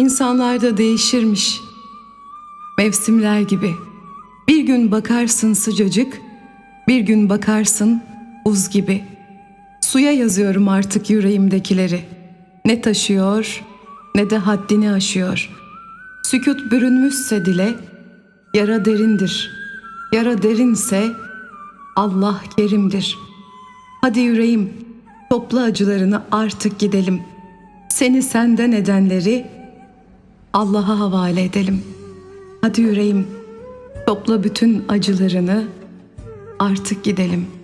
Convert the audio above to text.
İnsanlar da değişirmiş. Mevsimler gibi. Bir gün bakarsın sıcacık, bir gün bakarsın buz gibi. Suya yazıyorum artık yüreğimdekileri. Ne taşıyor ne de haddini aşıyor. Sükut bürünmüşse dile, yara derindir. Yara derinse Allah kerimdir. Hadi yüreğim, topla acılarını artık gidelim. Seni senden edenleri Allah'a havale edelim. Hadi yüreğim, topla bütün acılarını artık gidelim.''